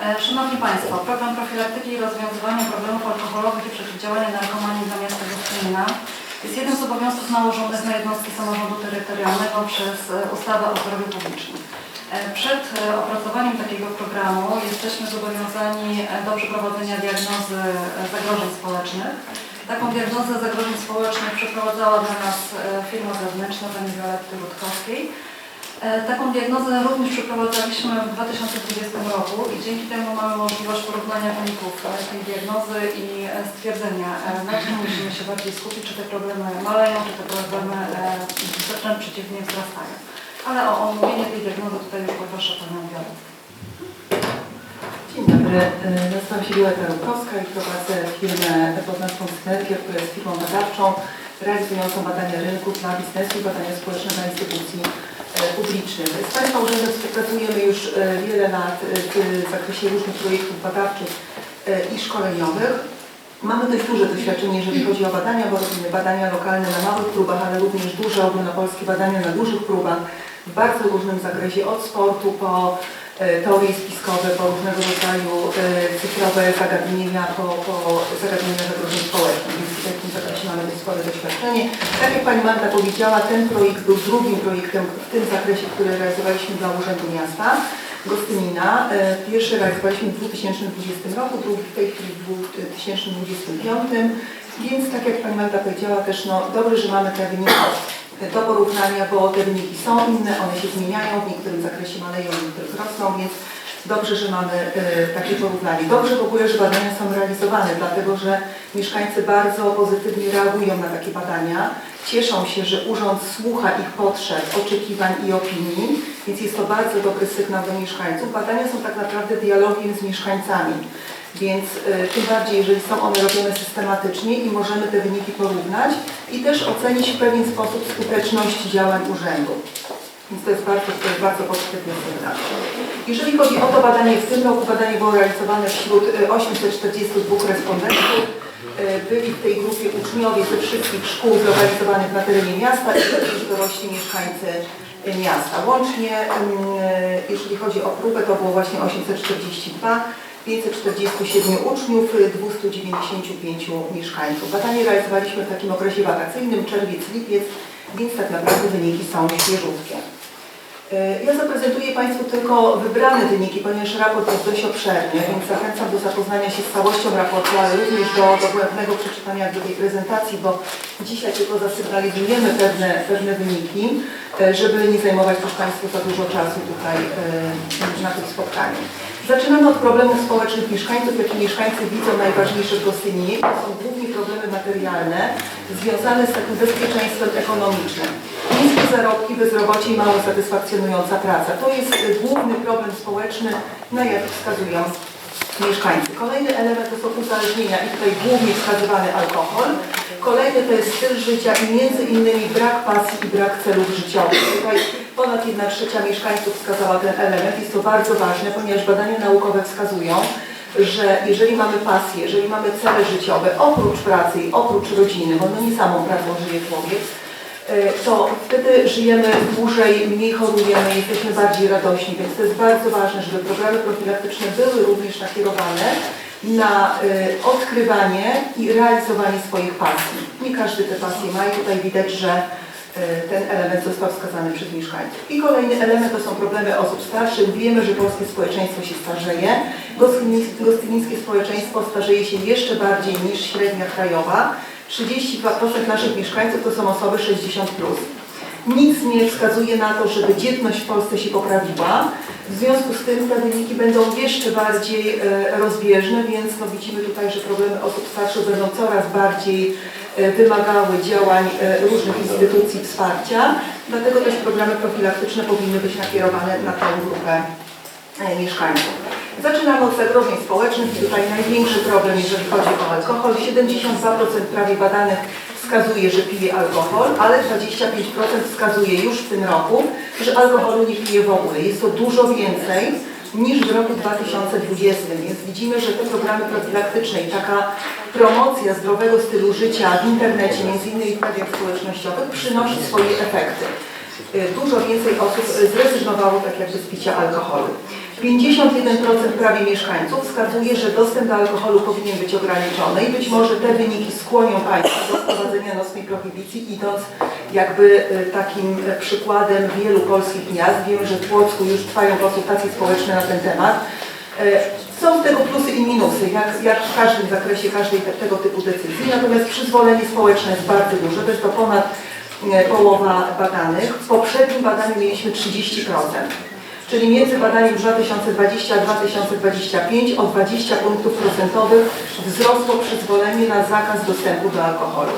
E, Szanowni Państwo, program profilaktyki i rozwiązywania problemów alkoholowych i przeciwdziałania narkomanii dla miasta Gostynia jest jednym z obowiązków nałożonych na jednostki samorządu terytorialnego przez e, ustawę o zdrowiu publicznym. E, Przed opracowaniem takiego programu jesteśmy zobowiązani do przeprowadzenia diagnozy zagrożeń społecznych. Taką diagnozę zagrożeń społecznych przeprowadzała dla nas firma zewnętrzna pani Violetty Rutkowskiej. E, Taką diagnozę również przeprowadzaliśmy w 2020 roku i dzięki temu mamy możliwość porównania wyników e, tej diagnozy i e, stwierdzenia, na czym musimy się bardziej skupić, czy te problemy maleją, czy te problemy wręcz przeciwnie wzrastają. Ale o omówienie tej diagnozy tutaj już poproszę Panią Violettę. Dzień dobry, nazywam się Wioleta Rukowska i prowadzę firmę pod nazwą Synergia, która jest firmą badawczą realizującą badania rynku dla biznesu i badania społeczne dla instytucji y, publicznych. Z Państwa Urzędem współpracujemy już y, wiele lat y, w zakresie różnych projektów badawczych i szkoleniowych. Mamy dość duże doświadczenie, jeżeli chodzi o badania, bo robimy badania lokalne na małych próbach, ale również duże ogólnopolskie badania na dużych próbach w bardzo różnym zakresie, od sportu po e, teorie spiskowe, po różnego rodzaju e, cyfrowe zagadnienia, po, po zagadnienia zagrożeń społecznych. Więc spore doświadczenie. Tak jak Pani Magda powiedziała, ten projekt był drugim projektem w tym zakresie, który realizowaliśmy dla Urzędu Miasta. Gostynina. E, Pierwszy realizowaliśmy w 2020 roku, drugi w tej chwili w 2025. Więc tak jak Pani Magda powiedziała też, no dobrze, że mamy te wyniki do porównania, bo te wyniki są inne, one się zmieniają, w niektórym zakresie maleją, w niektórych rosną, więc dobrze, że mamy e, takie porównanie. Dobrze w ogóle, że badania są realizowane, dlatego że mieszkańcy bardzo pozytywnie reagują na takie badania. Cieszą się, że urząd słucha ich potrzeb, oczekiwań i opinii, więc jest to bardzo dobry sygnał do mieszkańców. Badania są tak naprawdę dialogiem z mieszkańcami. Więc y, tym bardziej, jeżeli są one robione systematycznie i możemy te wyniki porównać i też ocenić w pewien sposób skuteczność działań urzędu. Więc to jest bardzo, to jest bardzo pozytywny sygnał. Jeżeli chodzi o to badanie, w tym roku badanie było realizowane wśród y, 842 respondentów. Y, Byli w tej grupie uczniowie ze wszystkich szkół zlokalizowanych na terenie miasta i również dorośli mieszkańcy miasta. Łącznie, y, jeżeli chodzi o próbę, to było właśnie 842. 547 uczniów, 295 mieszkańców. Badanie realizowaliśmy w takim okresie wakacyjnym, czerwiec, lipiec, więc tak naprawdę wyniki są świeżutkie. E, Ja zaprezentuję Państwu tylko wybrane wyniki, ponieważ raport jest dość obszerny, więc zachęcam do zapoznania się z całością raportu, ale również do dogłębnego przeczytania drugiej prezentacji, bo dzisiaj tylko zasygnalizujemy pewne, pewne wyniki, e, żeby nie zajmować już Państwu za dużo czasu tutaj e, na tym spotkaniu. Zaczynamy od problemów społecznych mieszkańców, jakie mieszkańcy widzą najważniejsze w Gostyninie. To są głównie problemy materialne związane z takim bezpieczeństwem ekonomicznym. Niskie zarobki, bezrobocie i mało satysfakcjonująca praca. To jest y, główny problem społeczny, na jaki wskazują mieszkańcy. Kolejny element to są uzależnienia i tutaj głównie wskazywany alkohol. Kolejny to jest styl życia i między innymi brak pasji i brak celów życiowych. Tutaj ponad 1 trzecia mieszkańców wskazała ten element. Jest to bardzo ważne, ponieważ badania naukowe wskazują, że jeżeli mamy pasję, jeżeli mamy cele życiowe, oprócz pracy i oprócz rodziny, bo no nie samą pracą żyje człowiek, to wtedy żyjemy dłużej, mniej chorujemy, jesteśmy bardziej radośni, więc to jest bardzo ważne, żeby programy profilaktyczne były również nakierowane na y, odkrywanie i realizowanie swoich pasji. Nie każdy te pasje ma i tutaj widać, że y, ten element został wskazany przez mieszkańców. I kolejny element to są problemy osób starszych. Wiemy, że polskie społeczeństwo się starzeje. Gostynińskie społeczeństwo starzeje się jeszcze bardziej niż średnia krajowa. 32% naszych mieszkańców to są osoby 60+. Nic nie wskazuje na to, żeby dzietność w Polsce się poprawiła. W związku z tym te wyniki będą jeszcze bardziej e, rozbieżne, więc no, widzimy tutaj, że problemy osób starszych będą coraz bardziej e, wymagały działań e, różnych instytucji wsparcia. Dlatego też programy profilaktyczne powinny być nakierowane na tę grupę mieszkańców. Zaczynamy od zagrożeń społecznych tutaj największy problem, jeżeli chodzi o alkohol. 72% prawie badanych wskazuje, że pije alkohol, ale 25% wskazuje już w tym roku, że alkoholu nie pije w ogóle. Jest to dużo więcej niż w roku 2020, więc widzimy, że te programy profilaktyczne i taka promocja zdrowego stylu życia w internecie, między innymi w mediach społecznościowych, przynosi swoje efekty. Y, Dużo więcej osób zrezygnowało tak jakby z picia alkoholu. 51% prawie mieszkańców wskazuje, że dostęp do alkoholu powinien być ograniczony i być może te wyniki skłonią Państwa do wprowadzenia nocnej prohibicji, idąc jakby e, takim przykładem wielu polskich miast. Wiem, że w Płocku już trwają konsultacje społeczne na ten temat. E, Są tego plusy i minusy, jak, jak w każdym zakresie każdej te, tego typu decyzji, natomiast przyzwolenie społeczne jest bardzo duże, to jest to ponad e, połowa badanych. W poprzednim badaniu mieliśmy 30%, czyli między badaniem 2020 a 2025 o 20 punktów procentowych wzrosło przyzwolenie na zakaz dostępu do alkoholu.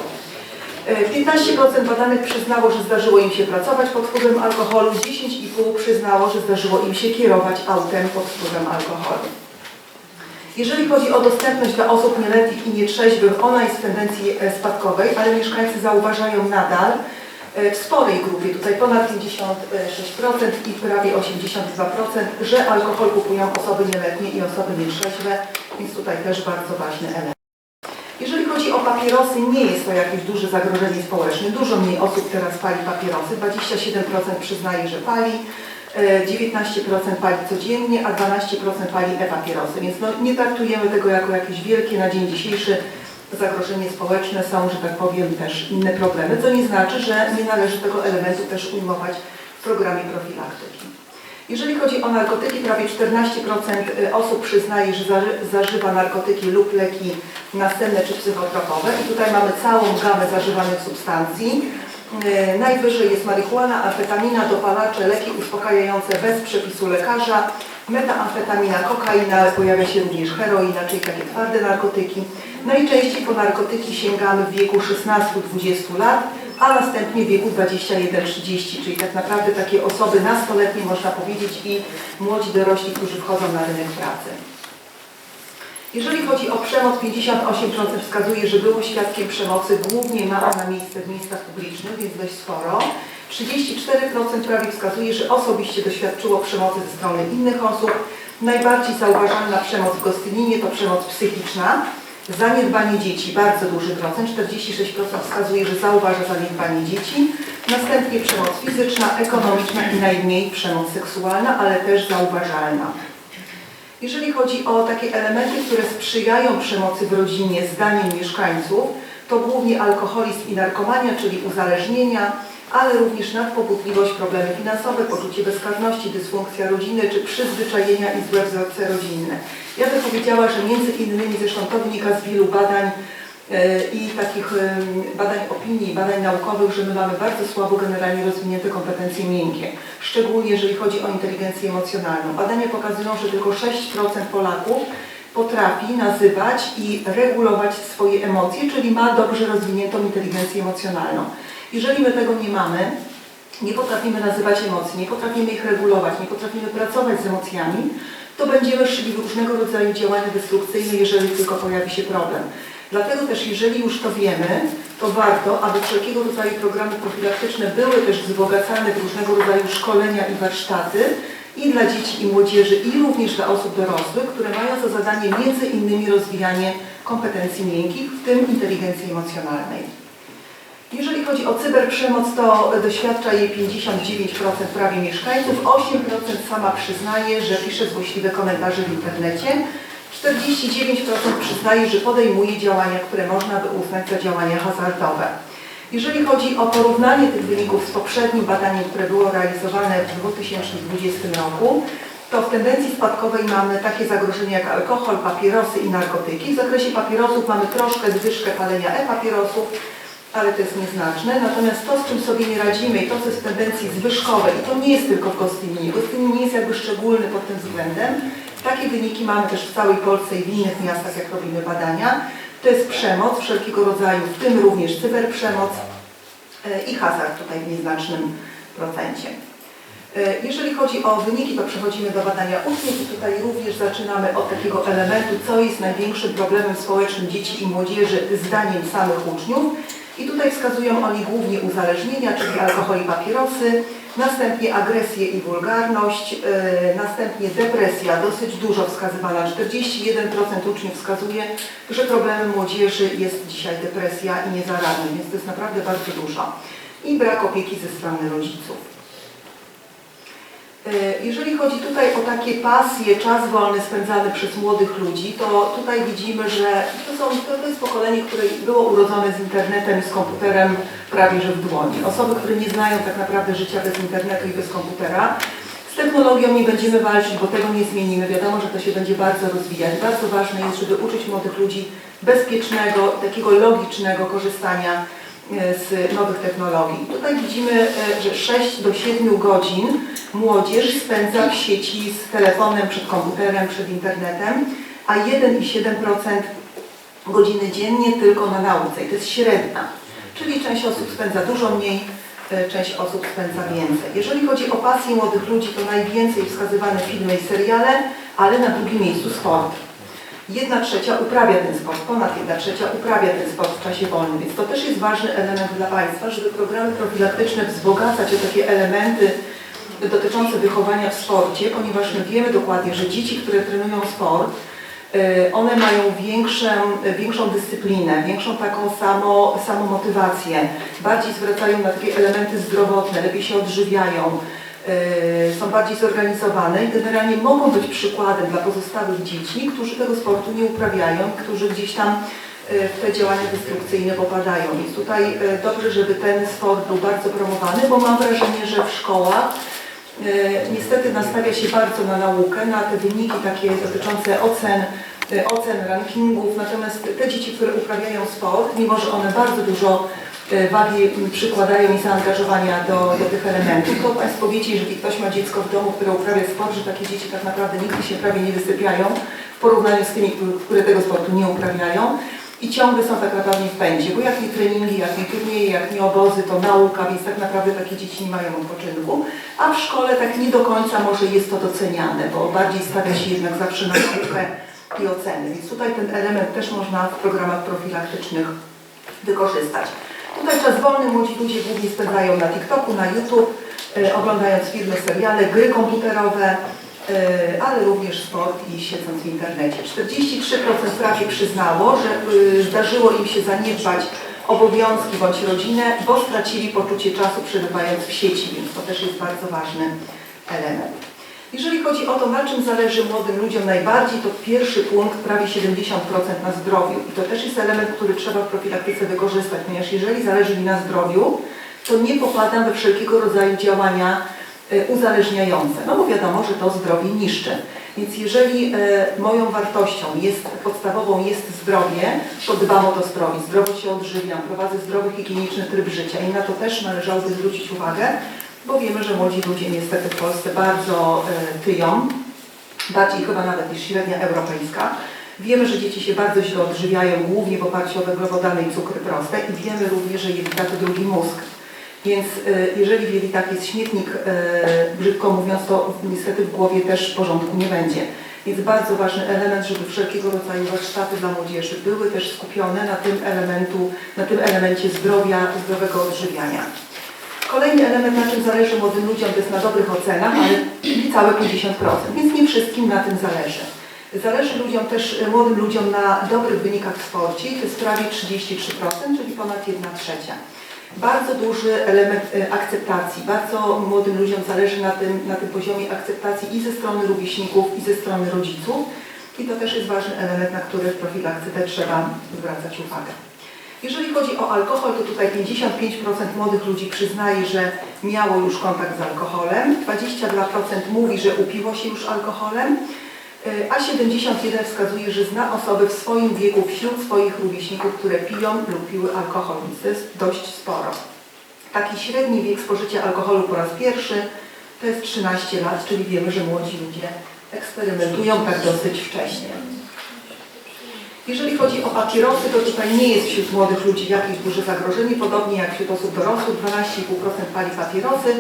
E, 15% badanych przyznało, że zdarzyło im się pracować pod wpływem alkoholu, 10,5% przyznało, że zdarzyło im się kierować autem pod wpływem alkoholu. Jeżeli chodzi o dostępność dla osób nieletnich i nietrzeźwych, ona jest w tendencji e, spadkowej, ale mieszkańcy zauważają nadal e, w sporej grupie, tutaj ponad 56% i prawie 82%, że alkohol kupują osoby nieletnie i osoby nietrzeźwe, więc tutaj też bardzo ważny element. Jeżeli chodzi o papierosy, nie jest to jakieś duże zagrożenie społeczne. Dużo mniej osób teraz pali papierosy. 27% przyznaje, że pali, e, 19% pali codziennie, a 12% pali e-papierosy. Więc no, nie traktujemy tego jako jakieś wielkie na dzień dzisiejszy zagrożenie społeczne. Są, że tak powiem, też inne problemy, co nie znaczy, że nie należy tego elementu też ujmować w programie profilaktyki. Jeżeli chodzi o narkotyki, prawie 14% osób przyznaje, że zaży- zażywa narkotyki lub leki następne czy psychotropowe. I tutaj mamy całą gamę zażywanych substancji. E, Najwyżej jest marihuana, amfetamina, dopalacze, leki uspokajające bez przepisu lekarza, metamfetamina, kokaina, ale pojawia się również heroina, czyli takie twarde narkotyki. Najczęściej po narkotyki sięgamy w wieku 16-20 lat, a następnie w wieku 21-30, czyli tak naprawdę takie osoby nastoletnie można powiedzieć i młodzi dorośli, którzy wchodzą na rynek pracy. Jeżeli chodzi o przemoc, 58% wskazuje, że było świadkiem przemocy, głównie ma ona miejsce w miejscach publicznych, więc dość sporo. 34% prawie wskazuje, że osobiście doświadczyło przemocy ze strony innych osób. Najbardziej zauważalna przemoc w Gostyninie to przemoc psychiczna. Zaniedbanie dzieci, bardzo duży procent, 46% wskazuje, że zauważa zaniedbanie dzieci. Następnie przemoc fizyczna, ekonomiczna i najmniej przemoc seksualna, ale też zauważalna. Jeżeli chodzi o takie elementy, które sprzyjają przemocy w rodzinie zdaniem mieszkańców, to głównie alkoholizm i narkomania, czyli uzależnienia, ale również nadpobudliwość, problemy finansowe, poczucie bezkarności, dysfunkcja rodziny czy przyzwyczajenia i złe wzorce rodzinne. Ja bym powiedziała, że między innymi, zresztą to wynika z wielu badań e, i takich em, badań opinii, badań naukowych, że my mamy bardzo słabo generalnie rozwinięte kompetencje miękkie, szczególnie jeżeli chodzi o inteligencję emocjonalną. Badania pokazują, że tylko 6% Polaków potrafi nazywać i regulować swoje emocje, czyli ma dobrze rozwiniętą inteligencję emocjonalną. Jeżeli my tego nie mamy, nie potrafimy nazywać emocji, nie potrafimy ich regulować, nie potrafimy pracować z emocjami, to będziemy szli w różnego rodzaju działania destrukcyjne, jeżeli tylko pojawi się problem. Dlatego też, jeżeli już to wiemy, to warto, aby wszelkiego rodzaju programy profilaktyczne były też wzbogacane w różnego rodzaju szkolenia i warsztaty i dla dzieci i młodzieży, i również dla osób dorosłych, które mają za zadanie między innymi rozwijanie kompetencji miękkich, w tym inteligencji emocjonalnej. Jeżeli chodzi o cyberprzemoc, to doświadcza jej 59% prawie mieszkańców, 8% sama przyznaje, że pisze złośliwe komentarze w internecie, 49% przyznaje, że podejmuje działania, które można by uznać za działania hazardowe. Jeżeli chodzi o porównanie tych wyników z poprzednim badaniem, które było realizowane w 2020 roku, to w tendencji spadkowej mamy takie zagrożenia jak alkohol, papierosy i narkotyki. W zakresie papierosów mamy troszkę zwyżkę palenia e-papierosów, ale to jest nieznaczne. Natomiast to, z czym sobie nie radzimy i to, co jest w tendencji zwyżkowej, i to nie jest tylko w Gostyninie, Gostynin nie jest jakby szczególny pod tym względem, takie wyniki mamy też w całej Polsce i w innych miastach, jak robimy badania. To jest przemoc wszelkiego rodzaju, w tym również cyberprzemoc e, i hazard tutaj w nieznacznym procencie. E, Jeżeli chodzi o wyniki, to przechodzimy do badania uczniów i tutaj również zaczynamy od takiego elementu, co jest największym problemem społecznym dzieci i młodzieży zdaniem samych uczniów. I tutaj wskazują oni głównie uzależnienia, czyli alkohol i papierosy, następnie agresję i wulgarność, e, następnie depresja, dosyć dużo wskazywana, 41% uczniów wskazuje, że problemem młodzieży jest dzisiaj depresja i niezaradność, więc to jest naprawdę bardzo dużo. I brak opieki ze strony rodziców. E, Jeżeli chodzi tutaj o takie pasje, czas wolny spędzany przez młodych ludzi, to tutaj widzimy, że to, są, to, jest pokolenie, które było urodzone z internetem i z komputerem prawie że w dłoni. Osoby, które nie znają tak naprawdę życia bez internetu i bez komputera. Z technologią nie będziemy walczyć, bo tego nie zmienimy. Wiadomo, że to się będzie bardzo rozwijać. Bardzo ważne jest, żeby uczyć młodych ludzi bezpiecznego, takiego logicznego korzystania z nowych technologii. Tutaj widzimy, e, że 6 do 7 godzin młodzież spędza w sieci z telefonem, przed komputerem, przed internetem, a 1,7% godziny dziennie tylko na nauce i to jest średnia. Czyli część osób spędza dużo mniej, e, część osób spędza więcej. Jeżeli chodzi o pasję młodych ludzi, to najwięcej wskazywane filmy i seriale, ale na drugim miejscu sport. Jedna trzecia uprawia ten sport, ponad jedna trzecia uprawia ten sport w czasie wolnym, więc to też jest ważny element dla Państwa, żeby programy profilaktyczne wzbogacać o takie elementy dotyczące wychowania w sporcie, ponieważ my wiemy dokładnie, że dzieci, które trenują sport, y, one mają większą, większą dyscyplinę, większą taką samo, samomotywację, bardziej zwracają na takie elementy zdrowotne, lepiej się odżywiają, są bardziej zorganizowane i generalnie mogą być przykładem dla pozostałych dzieci, którzy tego sportu nie uprawiają, którzy gdzieś tam y, w te działania destrukcyjne popadają. Więc tutaj y, dobrze, żeby ten sport był bardzo promowany, bo mam wrażenie, że w szkołach niestety nastawia się bardzo na naukę, na te wyniki takie dotyczące ocen, ocen, rankingów, natomiast te dzieci, które uprawiają sport, mimo że one bardzo dużo wagi przykładają i zaangażowania do, do tych elementów, to Państwo wiecie, jeżeli ktoś ma dziecko w domu, które uprawia sport, że takie dzieci tak naprawdę nigdy się prawie nie wysypiają w porównaniu z tymi, które- które tego sportu nie uprawiają i ciągle są tak naprawdę w pędzie, bo jak nie treningi, jak nie turnieje, jak nie obozy, to nauka, więc tak naprawdę takie dzieci nie mają odpoczynku. A w szkole tak nie do końca może jest to doceniane, bo bardziej stawia się jednak zawsze na naukę i oceny. Więc tutaj ten element też można w programach profilaktycznych wykorzystać. Tutaj czas wolny młodzi ludzie głównie spędzają na TikToku, na YouTube, e, oglądając filmy, seriale, gry komputerowe, e, ale również sport i siedząc w internecie. 43% prawie przyznało, że y, zdarzyło im się zaniedbać obowiązki bądź rodzinę, bo stracili poczucie czasu przebywając w sieci, więc to też jest bardzo ważny element. Jeżeli chodzi o to, na czym zależy młodym ludziom najbardziej, to pierwszy punkt, prawie 70% na zdrowiu. I to też jest element, który trzeba w profilaktyce wykorzystać, ponieważ jeżeli zależy mi na zdrowiu, to nie popadam we wszelkiego rodzaju działania e, uzależniające, no bo wiadomo, że to zdrowie niszczy. Więc jeżeli e, moją wartością jest, podstawową jest zdrowie, to dbam o to zdrowie, zdrowo się odżywiam, prowadzę zdrowy, higieniczny tryb życia i na to też należałoby zwrócić uwagę, bo wiemy, że młodzi ludzie niestety w Polsce bardzo e, tyją, bardziej chyba nawet niż średnia europejska. Wiemy, że dzieci się bardzo źle odżywiają, głównie w oparciu o węglowodany i cukry proste i wiemy również, że jelita to drugi mózg. Więc e, jeżeli w jelitach jest śmietnik, e, brzydko mówiąc, to niestety w głowie też porządku nie będzie. Więc bardzo ważny element, żeby wszelkiego rodzaju warsztaty dla młodzieży były też skupione na tym, elementu, na tym elemencie zdrowia, zdrowego odżywiania. Kolejny element, na czym zależy młodym ludziom, to jest na dobrych ocenach, ale niecałe 50%, więc nie wszystkim na tym zależy. Zależy ludziom też, młodym ludziom na dobrych wynikach w sporcie to jest prawie 33%, czyli ponad 1 trzecia. Bardzo duży element e, akceptacji, bardzo młodym ludziom zależy na tym, na tym poziomie akceptacji i ze strony rówieśników, i ze strony rodziców. I to też jest ważny element, na który w profilaktyce trzeba zwracać uwagę. Jeżeli chodzi o alkohol, to tutaj 55% młodych ludzi przyznaje, że miało już kontakt z alkoholem, 22% mówi, że upiło się już alkoholem, y, a 71% wskazuje, że zna osoby w swoim wieku wśród swoich rówieśników, które piją lub piły alkohol, więc to jest dość sporo. Taki średni wiek spożycia alkoholu po raz pierwszy to jest 13 lat, czyli wiemy, że młodzi ludzie eksperymentują tak dosyć wcześnie. Jeżeli chodzi o papierosy, to tutaj nie jest wśród młodych ludzi jakieś duże zagrożenie, podobnie jak wśród osób dorosłych, 12,5% pali papierosy,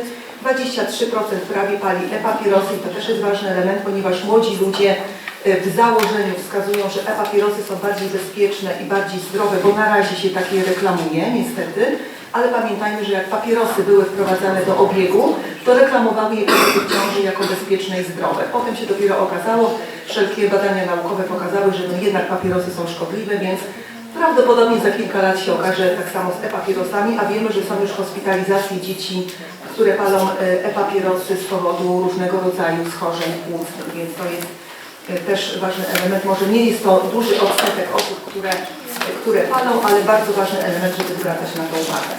23% prawie pali e-papierosy i to też jest ważny element, ponieważ młodzi ludzie e, w założeniu wskazują, że e-papierosy są bardziej bezpieczne i bardziej zdrowe, bo na razie się takie reklamuje, niestety, ale pamiętajmy, że jak papierosy były wprowadzane do obiegu, to reklamowały je kobiety w ciąży jako bezpieczne i zdrowe. Potem się dopiero okazało, wszelkie badania naukowe pokazały, że no jednak papierosy są szkodliwe, więc prawdopodobnie za kilka lat się okaże tak samo z e-papierosami, a wiemy, że są już hospitalizacje dzieci które palą e, e-papierosy z powodu różnego rodzaju schorzeń płucnych, więc to jest e, też ważny element. Może nie jest to duży odsetek osób, które, które palą, ale bardzo ważny element, żeby zwracać na to uwagę.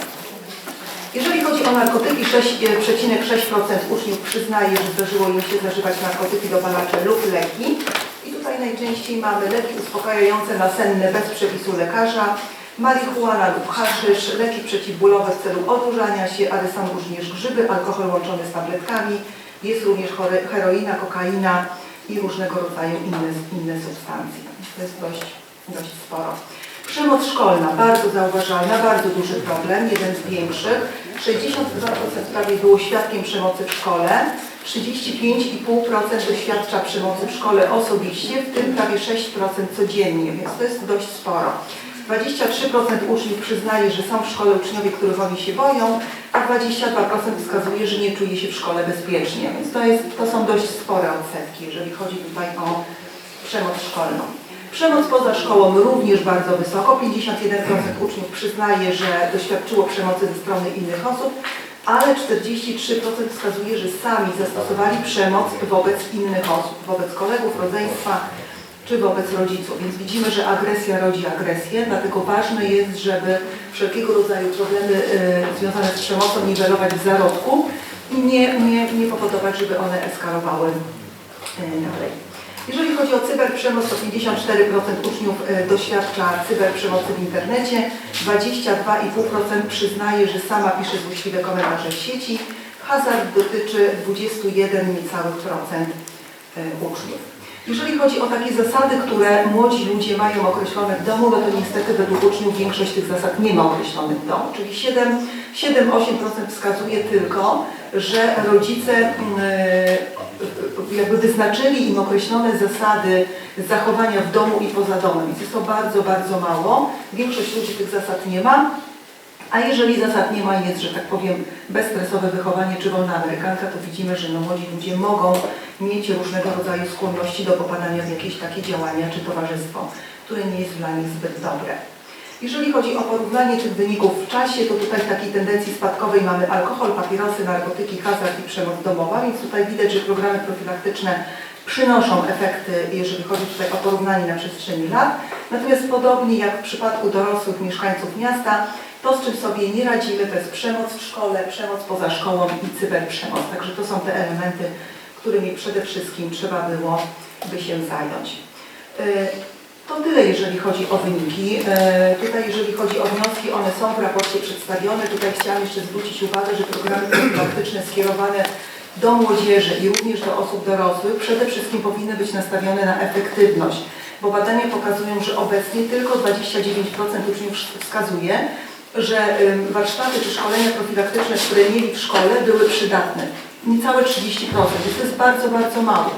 Jeżeli chodzi o narkotyki, 6,6% uczniów przyznaje, że zdarzyło im się zażywać narkotyki dopalacze lub leki. I tutaj najczęściej mamy leki uspokajające nasenne bez przepisu lekarza, marihuana lub haszysz, leki przeciwbólowe w celu odurzania się, ale są również grzyby, alkohol łączony z tabletkami, jest również heroina, kokaina i różnego rodzaju inne, inne substancje. To jest dość, dość sporo. Przemoc szkolna, bardzo zauważalna, bardzo duży problem, jeden z większych. 62% prawie było świadkiem przemocy w szkole, 35,5% doświadcza przemocy w szkole osobiście, w tym prawie 6% codziennie, więc to jest dość sporo. 23% uczniów przyznaje, że są w szkole uczniowie, których oni się boją, a 22% wskazuje, że nie czuje się w szkole bezpiecznie. Więc to, jest, to są dość spore odsetki, jeżeli chodzi tutaj o przemoc szkolną. Przemoc poza szkołą również bardzo wysoko. 51% uczniów przyznaje, że doświadczyło przemocy ze strony innych osób, ale 43% wskazuje, że sami zastosowali przemoc wobec innych osób, wobec kolegów, rodzeństwa czy wobec rodziców. Więc widzimy, że agresja rodzi agresję, dlatego ważne jest, żeby wszelkiego rodzaju problemy y, związane z przemocą niwelować w zarodku i nie, nie, nie powodować, żeby one eskalowały y, dalej. Jeżeli chodzi o cyberprzemoc, to 54% uczniów e, doświadcza cyberprzemocy w internecie, 22,5% przyznaje, że sama pisze złośliwe komentarze w sieci. Hazard dotyczy 21 niecałych procent e, uczniów. Jeżeli chodzi o takie zasady, które młodzi ludzie mają określone w domu, no to niestety według uczniów większość tych zasad nie ma określonych w domu. Czyli 7 7-8% wskazuje tylko, że rodzice mm, e, jakby wyznaczyli im określone zasady zachowania w domu i poza domem. Więc jest to bardzo, bardzo mało. Większość ludzi tych zasad nie ma. A jeżeli zasad nie ma i jest, że tak powiem, bezstresowe wychowanie czy wolna amerykanka, to widzimy, że no, młodzi ludzie mogą mieć różnego rodzaju skłonności do popadania w jakieś takie działania czy towarzystwo, które nie jest dla nich zbyt dobre. Jeżeli chodzi o porównanie tych wyników w czasie, to tutaj w takiej tendencji spadkowej mamy alkohol, papierosy, narkotyki, hazard i przemoc domowa, więc tutaj widać, że programy profilaktyczne przynoszą efekty, jeżeli chodzi tutaj o porównanie na przestrzeni lat. Natomiast podobnie jak w przypadku dorosłych mieszkańców miasta, to z czym sobie nie radzimy, to jest przemoc w szkole, przemoc poza szkołą i cyberprzemoc. Także to są te elementy, którymi przede wszystkim trzeba było by się zająć. To tyle, jeżeli chodzi o wyniki. E, Tutaj, jeżeli chodzi o wnioski, one są w raporcie przedstawione. Tutaj chciałam jeszcze zwrócić uwagę, że programy profilaktyczne skierowane do młodzieży i również do osób dorosłych przede wszystkim powinny być nastawione na efektywność, bo badania pokazują, że obecnie tylko 29% uczniów wskazuje, że warsztaty czy szkolenia profilaktyczne, które mieli w szkole, były przydatne. Niecałe 30%, więc to jest bardzo, bardzo mało.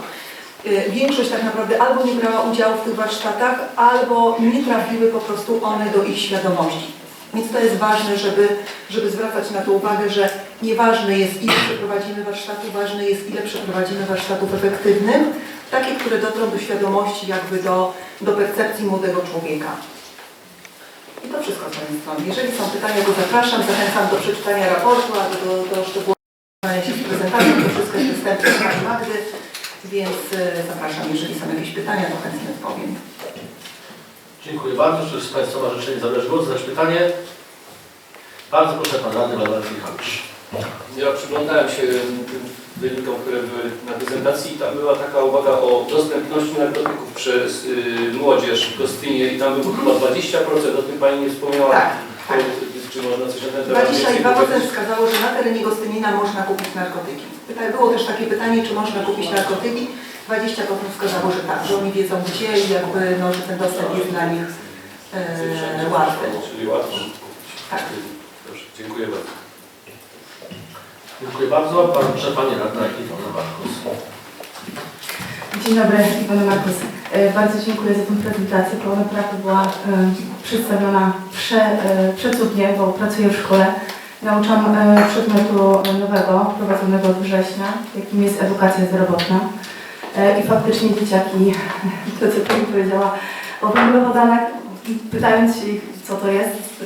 Y, Większość tak naprawdę albo nie brała udziału w tych warsztatach, albo nie trafiły po prostu one do ich świadomości. Więc to jest ważne, żeby, żeby zwracać na to uwagę, że nieważne jest ile przeprowadzimy warsztatów, ważne jest ile przeprowadzimy warsztatów efektywnych, takie, które dotrą do świadomości, jakby do, do percepcji młodego człowieka. I to wszystko z mojej strony. Jeżeli są pytania, to zapraszam, zachęcam do przeczytania raportu, albo do, do szczegółowania się z prezentacją, to wszystko jest dostępne w Pani Magdy, więc e, zapraszam, jeżeli są jakieś pytania, to chętnie odpowiem. Dziękuję bardzo. Czy z Państwa ma życzenie zabrać głos, zadać pytanie? Bardzo proszę Pan Radny Walentyn Michałowicz. Ja przyglądałem się tym wynikom, które były na prezentacji i tam była taka uwaga o dostępności narkotyków przez y, młodzież w Gostynie i tam było chyba 20%, o tym Pani nie wspomniała. Tak, tak. Czy można coś na ten temat więcej 22% powiedzieć? wskazało, że na terenie Gostynina można kupić narkotyki. Pyta- Było też takie pytanie, czy można kupić narkotyki. 20% wskazało, że tak, że oni wiedzą gdzie i jakby, no, że ten dostęp jest dla nich e, łatwy. Czyli łatwo kupić. Tak. Dobrze, dziękuję bardzo. Dziękuję bardzo. Pan, proszę Pani Radna. Dzień dobry, Iwona Markus. E, Bardzo dziękuję za tę prezentację, bo naprawdę była e, przedstawiona prze, e, przecudnie, bo pracuję w szkole. Nauczam przedmiotu nowego, prowadzonego od września, jakim jest edukacja zdrowotna. I faktycznie dzieciaki, to co Pani powiedziała o węglowodanach, pytając ich, co to jest,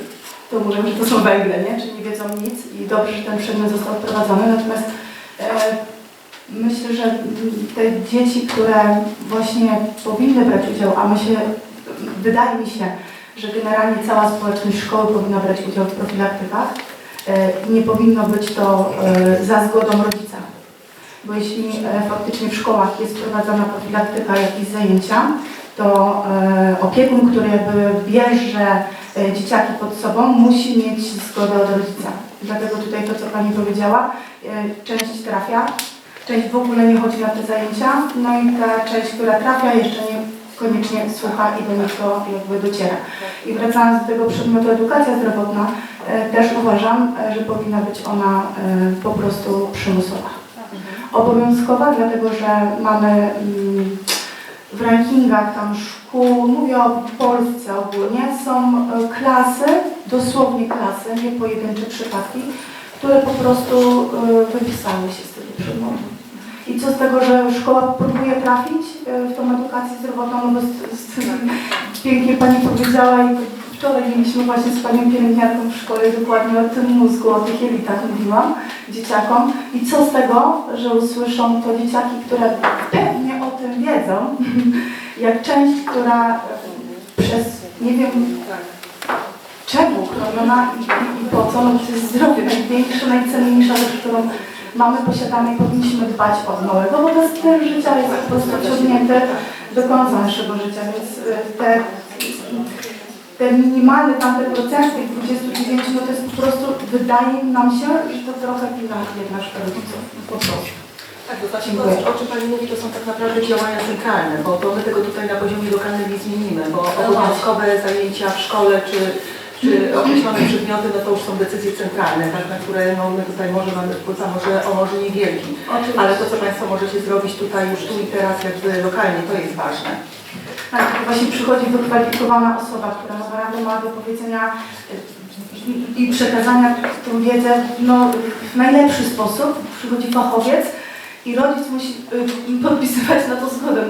to mówią, że to są węgle, nie? Czyli nie wiedzą nic i dobrze, że ten przedmiot został wprowadzony. Natomiast myślę, że te dzieci, które właśnie powinny brać udział, a myślę, wydaje mi się, że generalnie cała społeczność szkoły powinna brać udział w profilaktykach. E, Nie powinno być to e, za zgodą rodzica. Bo jeśli e, faktycznie w szkołach jest prowadzona profilaktyka, jakieś zajęcia, to opiekun, który jakby bierze dzieciaki pod sobą, musi mieć zgodę od rodzica. Dlatego tutaj to, co Pani powiedziała, część trafia, część w ogóle nie chodzi na te zajęcia, no i ta część, która trafia, jeszcze nie koniecznie słucha i do nich to jakby dociera. I wracając do tego przedmiotu edukacja zdrowotna, e, też uważam, e, że powinna być ona e, po prostu przymusowa. Obowiązkowa, dlatego że mamy mm, w rankingach tam szkół, mówię o Polsce ogólnie, są klasy, dosłownie klasy, nie pojedyncze przypadki, które po prostu e, wypisały się z tego przedmiotu. I co z tego, że szkoła próbuje trafić e, w tą edukację zdrowotną, no bo pięknie Pani powiedziała i wczoraj mieliśmy właśnie z Panią pielęgniarką w szkole dokładnie o tym mózgu, o tych jelitach mówiłam dzieciakom. I co z tego, że usłyszą to dzieciaki, które pewnie o tym wiedzą, jak część, która e, przez nie wiem czemu chroniona i, i, i po co, no to jest zdrowie, największa, najcenniejsza rzecz, którą mamy, posiadamy i powinniśmy dbać od małego, bo ten styl życia jest po prostu ciągnięty do końca naszego życia, więc y, te, te minimalne tamte procenty, tych 29, no to jest po prostu, wydaje nam się, że to trochę wina jednak rodziców, po prostu. Tak, to znaczy to, o czym Pani mówi, to są tak naprawdę działania centralne, bo to my tego tutaj na poziomie lokalnym nie zmienimy, bo obowiązkowe zajęcia w szkole czy, czy określone przedmioty, no to już są decyzje centralne, tak, na które no, my tutaj może mamy wpływ, a może, o może niewielki. Ale to, co Państwo możecie zrobić tutaj już tu i teraz jakby lokalnie, to jest ważne. Tak, właśnie przychodzi wykwalifikowana osoba, która naprawdę ma do powiedzenia y, i, i przekazania tą wiedzę no, w najlepszy sposób. Przychodzi fachowiec i rodzic musi y, podpisywać na to zgodę.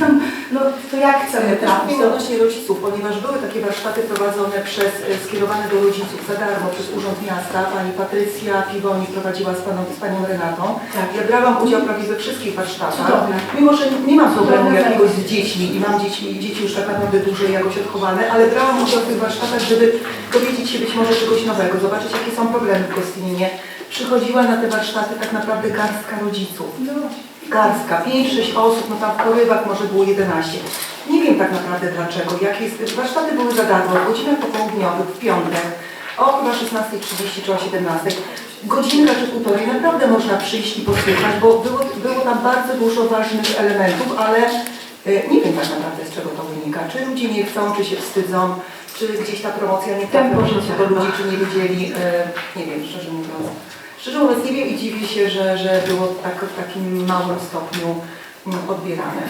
No, no to jak chcemy trafić? mówimy odnośnie rodziców, ponieważ były takie warsztaty prowadzone przez, e, skierowane do rodziców za darmo przez Urząd Miasta. Pani Patrycja Piwoni prowadziła z, paną, z Panią Renatą. Tak. Ja brałam udział prawie we wszystkich warsztatach. Cudowne. Mimo, że nie mam problemu jakiegoś z dziećmi i mam dzieci, dzieci już tak naprawdę duże i jakoś odchowane, ale brałam udział w tych warsztatach, żeby dowiedzieć się być może czegoś nowego, zobaczyć jakie są problemy w Gostyninie. Przychodziła na te warsztaty tak naprawdę garstka rodziców garstka, 5-6 osób, no tam w porywach może było 11. Nie wiem tak naprawdę dlaczego. Jak jest, warsztaty były za darmo, w godzinach popołudniowych, w piątek, o chyba 16.30 czy o 17.00. Godzinka czy półtorej, naprawdę można przyjść i posłuchać, bo było, było tam bardzo dużo ważnych elementów, ale y, nie wiem tak naprawdę z czego to wynika. Czy ludzie nie chcą, czy się wstydzą, czy gdzieś ta promocja nie trafia do ludzi, czy nie wiedzieli, y, nie wiem, szczerze mówiąc. Szczerze mówiąc nie wiem i dziwię się, że, że było tak w takim małym stopniu mm, odbierane.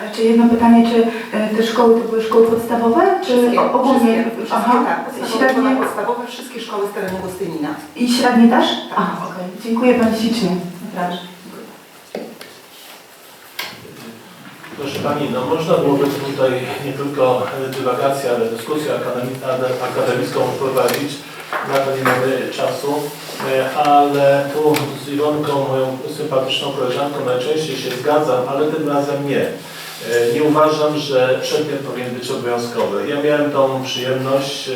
A Czy jedno pytanie, czy y, te szkoły to były szkoły podstawowe, czy ogólnie? Aha, tak, średnie podstawowe, wszystkie szkoły z terenu Gostynina. i średnie też? A, okej. Dziękuję Pani ślicznie. Naprawdę. Proszę Pani, no można byłoby tutaj nie tylko e, dywagację, ale dyskusję akademi- ade- akademicką prowadzić. Na to nie mamy czasu, e, ale tu z Iwonką, moją sympatyczną koleżanką, najczęściej się zgadzam, ale tym razem nie. E, Nie uważam, że przedmiot powinien być obowiązkowy. Ja miałem tą przyjemność e,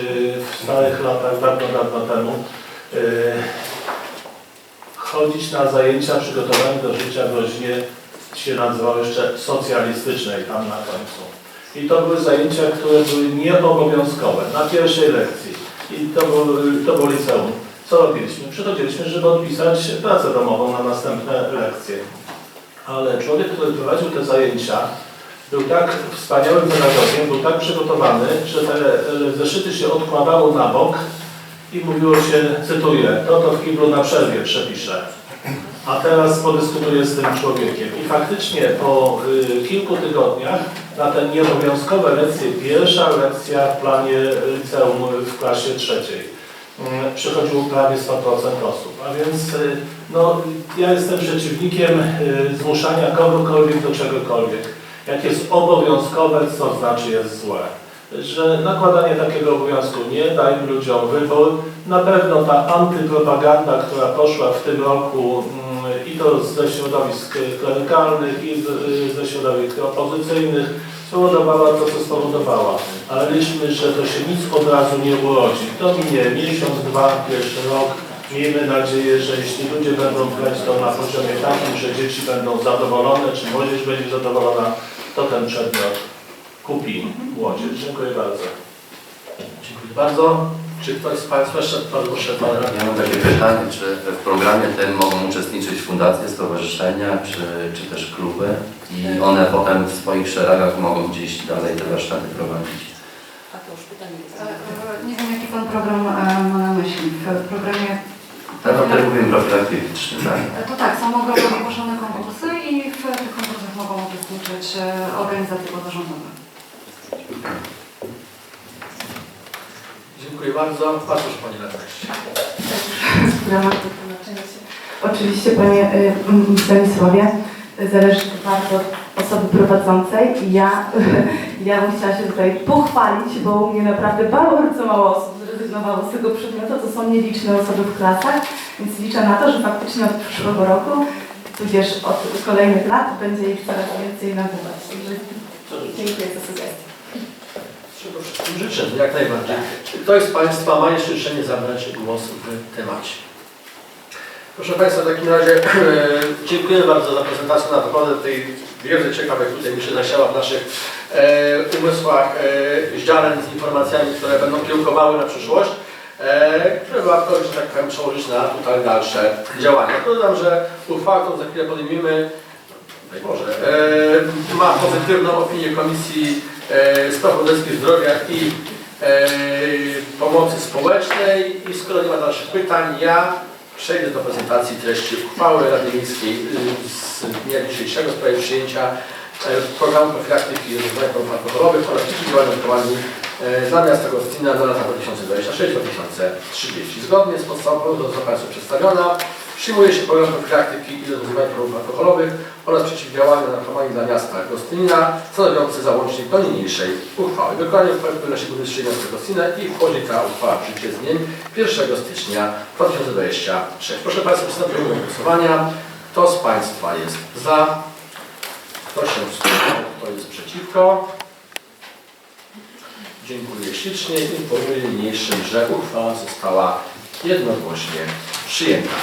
w starych latach, dawno, dawno temu, e, chodzić na zajęcia przygotowania do życia w rodzinie się nazywało jeszcze socjalistycznej tam na końcu. I to były zajęcia, które były nieobowiązkowe na pierwszej lekcji. I to było, to było liceum. Co robiliśmy? Przychodziliśmy, żeby odpisać pracę domową na następne lekcje. Ale człowiek, który prowadził te zajęcia, był tak wspaniałym pedagogiem, był tak przygotowany, że te zeszyty się odkładało na bok i mówiło się, cytuję, to to w kiblu na przerwie przepiszę. A teraz podyskutuję z tym człowiekiem. I faktycznie po y, kilku tygodniach na te nieobowiązkowe lekcje, pierwsza lekcja w planie liceum w klasie trzeciej, y, przychodziło prawie 100% osób. A więc y, no, ja jestem przeciwnikiem y, zmuszania kogokolwiek do czegokolwiek. Jak jest obowiązkowe, co znaczy jest złe. że nakładanie takiego obowiązku nie da im ludziom wybór. Na pewno ta antypropaganda, która poszła w tym roku mm, i to ze środowisk klerykalnych i ze środowisk opozycyjnych spowodowała to, co spowodowała. Ale liczmy, że to się nic od razu nie urodzi. To minie miesiąc, dwa, pierwszy rok. Miejmy nadzieję, że jeśli ludzie będą grać to na poziomie takim, że dzieci będą zadowolone, czy młodzież będzie zadowolona, to ten przedmiot kupi młodzież. Dziękuję bardzo. Dziękuję bardzo. Czy ktoś z Państwa jeszcze, Pan proszę, Pan Radny. Ja mam takie pytanie, czy w programie tym mogą uczestniczyć fundacje, stowarzyszenia, czy, czy też kluby i one potem w swoich szeregach mogą gdzieś dalej te warsztaty prowadzić. A to już pytanie jest. E, e, Nie wiem, jaki Pan program e, ma na myśli. W programie Tak, o którym mówiłem, profilaktyczny, tak? To tak, są ogromnie ogłoszone konkursy i w tych konkursach mogą uczestniczyć organizacje pozarządowe. Dziękuję bardzo. Bardzo proszę Pani Radność. się. Oczywiście Panie y, Stanisławie, zależy to bardzo od osoby prowadzącej i ja, ja bym chciała się tutaj pochwalić, bo u mnie naprawdę bardzo mało osób zrezygnowało z tego przedmiotu, to są nieliczne osoby w klasach, więc liczę na to, że faktycznie od przyszłego roku, tudzież od kolejnych lat będzie ich coraz więcej nabywać. Dziękuję za sugestię. Czego wszystkim życzę, jak najbardziej. Czy ktoś z Państwa ma jeszcze życzenie zabrać głos w temacie? Proszę Państwa, w takim razie e, dziękuję bardzo za prezentację na naprawdę tej wiedzy ciekawej, tutaj mi się zasiała w naszych e, umysłach e, ziaren z informacjami, które będą kierunkowały na przyszłość, e, które warto, że tak powiem, przełożyć na tutaj dalsze działania. Dodam, że uchwałę, którą za chwilę podejmiemy, daj Boże, e, ma pozytywną opinię Komisji Spraw Obywatelskich Zdrowia i e, Pomocy Społecznej i skoro nie ma dalszych pytań, ja przejdę do prezentacji treści uchwały Rady Miejskiej y, z dnia dzisiejszego w sprawie przyjęcia e, programu profilaktyki chorób alkoholowych oraz przeciwdziałania narkomanii e, dla miasta Gostynia na lata 2026-2030. Zgodnie z podstawą, która została Państwu przedstawiona, przyjmuje się program profilaktyki i rozwiązywania chorób alkoholowych oraz przeciwdziałania narkomanii dla miasta Gostynina, stanowiący załącznik do niniejszej uchwały. Wykonanie uchwały powinno się burmistrz miasta Gostynina i wchodzi ta uchwała w życie z dniem 1 stycznia 2023. Proszę Państwa, przystępujemy do głosowania. Kto z Państwa jest za? Kto się wstrzymał? Kto jest przeciwko? Dziękuję ślicznie. Informuję niniejszym, że uchwała została jednogłośnie przyjęta.